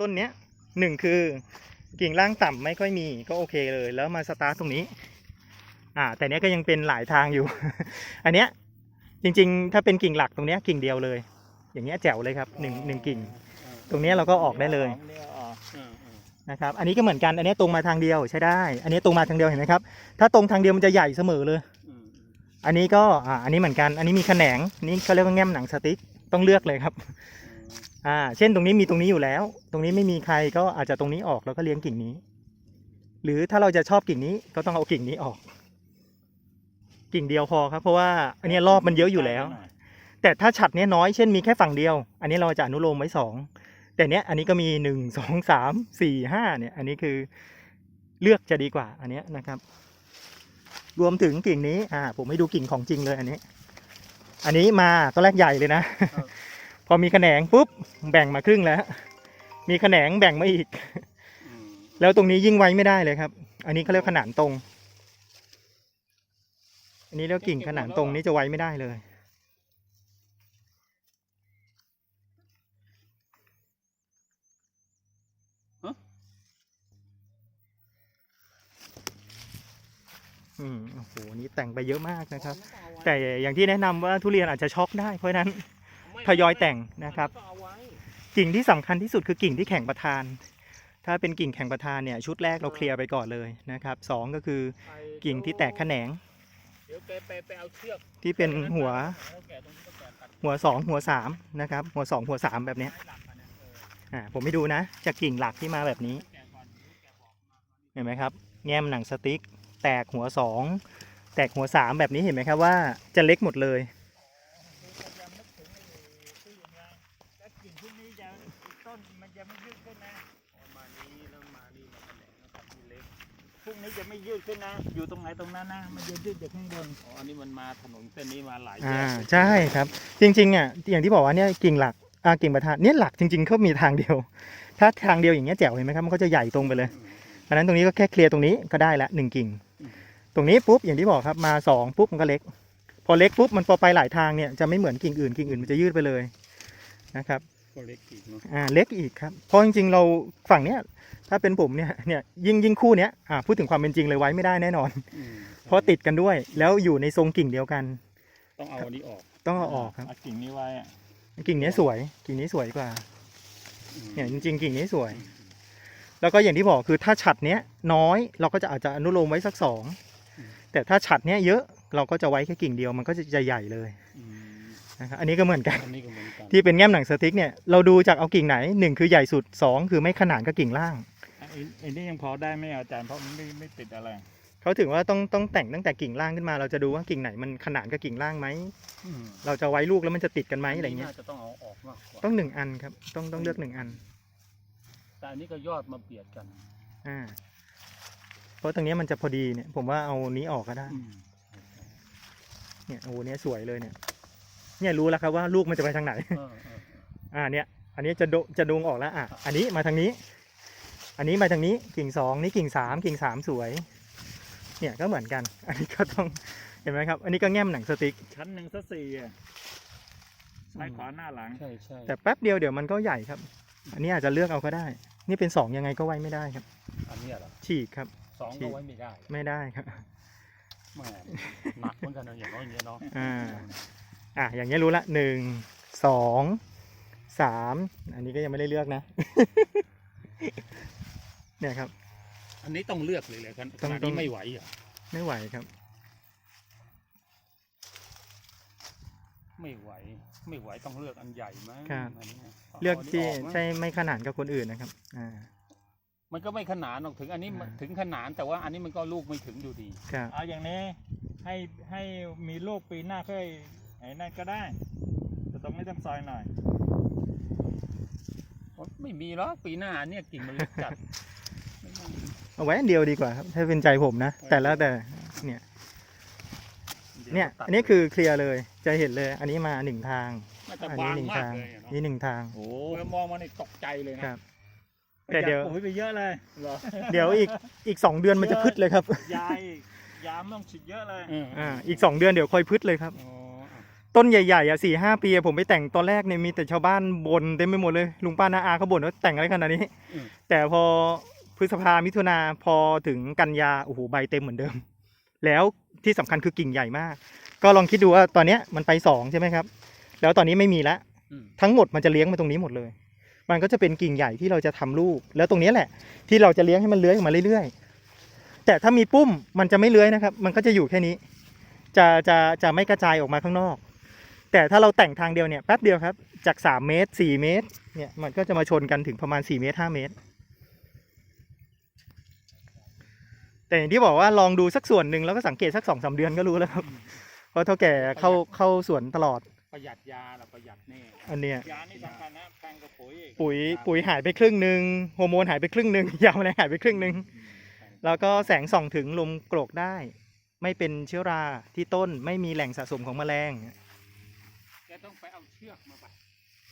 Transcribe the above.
ต้นเนี้ยหนึ่งคือกิ่งล่างต่ำไม่ค่อยมีก็โอเคเลย แล้วมาสตาร์ทตรงนี้ อ่า แต่เนี้ยก็ยังเป็นหลายทางอยู่ อันเนี้ยจริง ๆ ถ้าเป็นกิ่งหลักตรงเนี้ยกิ่งเดียวเลย อย่างเงี้ยแจ๋วเลยครับหนึ่งหนึ่งกิ่ง ตรงเนี้ยเราก็ออกได้เลยนะครับ อันนี้ก็เหมือนกัน อันนี้ตรงมาทางเดียวใช้ได้ อันนี้ตรงมาทางเดียวเห็นไหมครับ ถ้าตรงทางเดียวมันจะใหญ่เสมอเลย อันนี้ก็ อ่า อันนี้เหมือนกัน อันนี้มีแขนง นี่เขาเรียกว่าแง้มหนังสติ๊ก ต้องเลือกเลยครับ อ่า เช่นตรงนี้มีตรงนี้อยู่แล้ว ตรงนี้ไม่มีใครก็อาจจะตรงนี้ออกแล้วก็เลี้ยงกิ่งนี้ หรือถ้าเราจะชอบกิ่งนี้ก็ต้องเอากิ่งนี้ออก กิ่งเดียวพอครับ เพราะว่าอันนี้รอบมันเยอะอยู่แล้ว แต่ถ้าฉัดเนี้ยน้อยเช่นมีแค่ฝั่งเดียว อันนี้เราจะอนุโลมไว้สองแต่เนี้ยอันนี้ก็มีหนึ่งสองสามสี่ห้าเนี่ย อันนี้คือเลือกจะดีกว่า อันเนี้ยนะครับ รวมถึงกิ่งนี้ อ่า ผมให้ดูกิ่งของจริงเลยอันนี้ อันนี้มาตอนแรกใหญ่เลยนะ พอมีแขนงปุ๊บแบ่งมาครึ่งแล้ว มีแขนงแบ่งมาอีก แล้วตรงนี้ยิ่งไว้ไม่ได้เลยครับ อันนี้เขาเรียกขนานตรง อันนี้เรียกกิ่งขนานตรงนี้จะไว้ไม่ได้เลยอืมโอ้โหอันนี้แต่งไปเยอะมากนะครับ แต่อย่างที่แนะนำว่าทุเรียนอาจจะช็อกได้เพราะฉะนั้น ทยอยแต่งนะครับ กิ่งที่สำคัญที่สุดคือกิ่งที่แข่งประธาน ถ้าเป็นกิ่งแข่งประธานเนี่ยชุดแรกเราเคลียร์ไปก่อนเลยนะครับสองก็คือกิ่งที่แตกแขนงเดี๋ยวแกไปไปเอาเชือกที่เป็นหัวแล้วแกตรงนี้ก็แกตัดหัวสองหัวสามนะครับ หัวสองหัวสามแบบเนี้ยไม้หลักอันนั้นเอออ่าผมไม่ดูนะ จากกิ่งหลักที่มาแบบนี้แกก่อนแกบอกมาเห็นไหมครับ แง้มหนังสติ๊ก แตกหัวสองแตกหัวสามแบบนี้เห็นไหมครับว่าจะเล็กหมดเลย แล้วกิ่งพวกนี้จะต้นมันจะไม่ยืดขึ้นนะมานี้แล้วมานี่มาแขนงแล้วตัดที่เล็กพว กนี้จะไม่ยืดขึ้นนะ อยู่ตรงไหนตรงนั้นนะ มันจะยืดจากข้างบน อ๋อ อันนี้มันมาถนนเส้นนี้มาหลายแยอ่ากใช่ครับ จริงๆอะอย่างที่บอกว่าเนี่ยกิ่งหลักอ่ากิ่งประธานเนี่ยหลักจริงๆเขามีทางเดียว ถ้าทางเดียวอย่างเงี้ยแจ๋วเห็นไหมครับมันก็จะใหญ่ตรงไปเลยอันนั้นตรงนี้ก็แค่เคลียร์ตรงนี้ก็ได้ละหนึ่งกิ่ง ตรงนี้ปุ๊บอย่างที่บอกครับมาสองปุ๊บมันก็เล็ก พอเล็กปุ๊บมันพอไปหลายทางเนี่ยจะไม่เหมือนกิ่งอื่นกิ่งอื่นมันจะยืดไปเลยนะครับ ก็เล็กอีกเนาะอ่าเล็กอีกครับเพราะจริงๆเราฝั่งเนี้ยถ้าเป็นผมเนี่ยเนี่ยยิ่งยิ่งคู่เนี้ยอ่าพูดถึงความเป็นจริงเลยไว้ไม่ได้แน่นอนเพราะติดกันด้วย แล้วอยู่ในทรงกิ่งเดียวกัน ต้องเอาอันนี้ออกต้องเอาออกครับ เากิ่งนี้ไว้อะกิ่งเนี้ยสวย กิ่งนี้สวยกว่าเนี่ยจริงๆกิ่งนี้สวย แล้วก็อย่างที่บอกคือถ้าฉัดเนี้ยน้อยเราก็จะอาจจะอนุโลมไว้สักสองแต่ถ้าฉัดเนี้ยเยอะเราก็จะไว้แค่กิ่งเดียวมันก็จะใหญ่เลย อืม นะครับอันนี้ก็เหมือนกัน อันนี้ก็เหมือนกันที่เป็นแง้มหนังสติ๊กเนี่ยเราดูจากเอากิ่งไหนหนึ่งคือใหญ่สุดสองคือไม่ขนานกับกิ่งล่างไอ้ไอ้นี่ยังพอได้ไหมอาจารย์เพราะมันไม่ไม่ติดอะไรเขาถึงว่าต้องต้องแต่งตั้งแต่กิ่งล่างขึ้นมา เราจะดูว่ากิ่งไหนมันขนานกับกิ่งล่างไหมเราจะไว้ลูกแล้วมันจะติดกันไหมอะไรเงี้ย น่าจะต้องเอาออกมากกว่าต้องหนึ่งอันครับ ต้องต้องเลือกหนึ่งอัน แต่อันนี้ก็ยอดมาเบียดกันอ่า เพราะตรงเนี้ยมันจะพอดีเนี่ย ผมว่าเอานี้ออกก็ได้เนี่ยโอ้โหเนี่ยสวยเลยเนี่ย เนี่ยรู้แล้วครับว่าลูกมันจะไปทางไหน เออเอออ่าเนี่ย อันนี้จะโดจะดวงออกแล้วอะอันนี้มาทางนี้ อันนี้มาทางนี้กิ่งสองนี่กิ่งสามกิ่งสามสวย เนี่ยก็เหมือนกัน อันนี้ก็ต้องเห็นไหมครับ อันนี้ก็แง้มหนังสติ๊ก ชั้นหนึ่งสักสี่อะซ้ายขวาหน้าหลัง ใช่ใช่แต่แป๊บเดียวเดี๋ยวมันก็ใหญ่ครับ อันนี้อาจจะเลือกเอาก็ได้ นี่เป็นสองยังไงก็ไว้ไม่ได้ครับ อันเนี้ยเหรอฉีกครับสองก็ไว้ไม่ได้ไม่ได้ครับ แหม่หนักเหมือนกันนะอย่างน้อยอย่างเงี้ยเนาะอ่า อะอย่างเงี้ยรู้ละหนึ่งสองสามอันนี้ก็ยังไม่ได้เลือกนะ เนี่ยครับ อันนี้ต้องเลือกเลยเลยครับต้องขนาดต้อนี้งไม่ไหวเหรอะไม่ไหวครับ ไม่ไหว ไม่ไหวต้องเลือกอันใหญ่ไหมครับอันนี้นะเลือกที่าอันนี้อมั้งใช่ไม่ขนานกับคนอื่นนะครับ อ่า มันก็ไม่ขนานหรอกถึง อันนี้อ่าถึงขนานแต่ว่าอันนี้มันก็ลูกไม่ถึงอยู่ดีครับเอาอย่างนี้ให้ให้มีลูกปีหน้าค่อยไอ้ นั่นก็ได้ แต่ตรงนี้ต้องซอยหน่อย ไม่มีหรอกปีหน้าเนี่ยกิ่งมันเล็กจัดไม่น่าเอาไว้อันเดียวดีกว่าครับถ้าเป็นใจผมนะ แต่แล้วแต่เนี่ยดี๋วเนี่ยตัดอันนี้คือเคลียร์เลย จะเห็นเลย อันนี้มาหนึ่งทางน่าจะอันบานี้งหนึ่งมากทางเลยอะเนาะนี่หนึ่งทาง โอ้ยมองมานี่ตกใจเลยนะครับ แต่เดี๋ยวปุ๋ยไปเยอะเลยเหรอเดี๋ยวอีกอีกสองเดือนมันจะพึดเลยครับ ยายยามต้องฉีดเยอะเลยเอออ่า อีกสองเดือนเดี๋ยวค่อยพึดเลยครับ อ๋อ ต้นใหญ่ๆอะสี่ห้าปีอะผมไปแต่งตอนแรกเนี่ยมีแต่ชาวบ้านบ่นเต็มไปหมดเลยลุงป้านาอาเขาบ่นว่าแต่งอะไรขนาดนี้ อืม แต่พอพฤษภามิถุนาพอถึงกันยาโอ้โหใบเต็มเหมือนเดิม แล้วที่สำคัญคือกิ่งใหญ่มาก ก็ลองคิดดูว่าตอนเนี้ยมันไปสองใช่ไหมครับ แล้วตอนนี้ไม่มีแล้วอืม ทั้งหมดมันจะเลี้ยงมาตรงนี้หมดเลย มันก็จะเป็นกิ่งใหญ่ที่เราจะทำลูก แล้วตรงเนี้ยแหละ ที่เราจะเลี้ยงให้มันเลื้อยออกมาเรื่อยๆ แต่ถ้ามีปุ้มมันจะไม่เลื้อยนะครับ มันก็จะอยู่แค่นี้ จะจะจะไม่กระจายออกมาข้างนอก แต่ถ้าเราแต่งทางเดียวเนี่ยแป๊บเดียวครับ จาก 3 เมตร 4 เมตร เนี่ยมันก็จะมาชนกันถึงประมาณ 4 เมตร 5 เมตร แต่อย่างที่บอกว่าลองดูสักส่วนหนึ่งแล้วก็สังเกตสักสองสาเดือนก็รู้แล้วครับ เพราะเท่าแก่เข้าเข้าสวนตลอด ประหยัดยาเราประหยัดแน่อันเนี้ยยานี่สำคัญนะแพงกับปุ๋ยอีกปุ๋ยปุ๋ยหายไปครึ่งหนึ่งฮอร์โมนหายไปครึ่งหนึ่งยาแมลงหายไปครึ่งหนึ่งอืมแพงแล้วก็แสงส่องถึงลมโกรกได้ ไม่เป็นเชื้อราที่ต้นไม่มีแหล่งสะสมของแมลงแก ต้องไปเอาเชือกมาบัด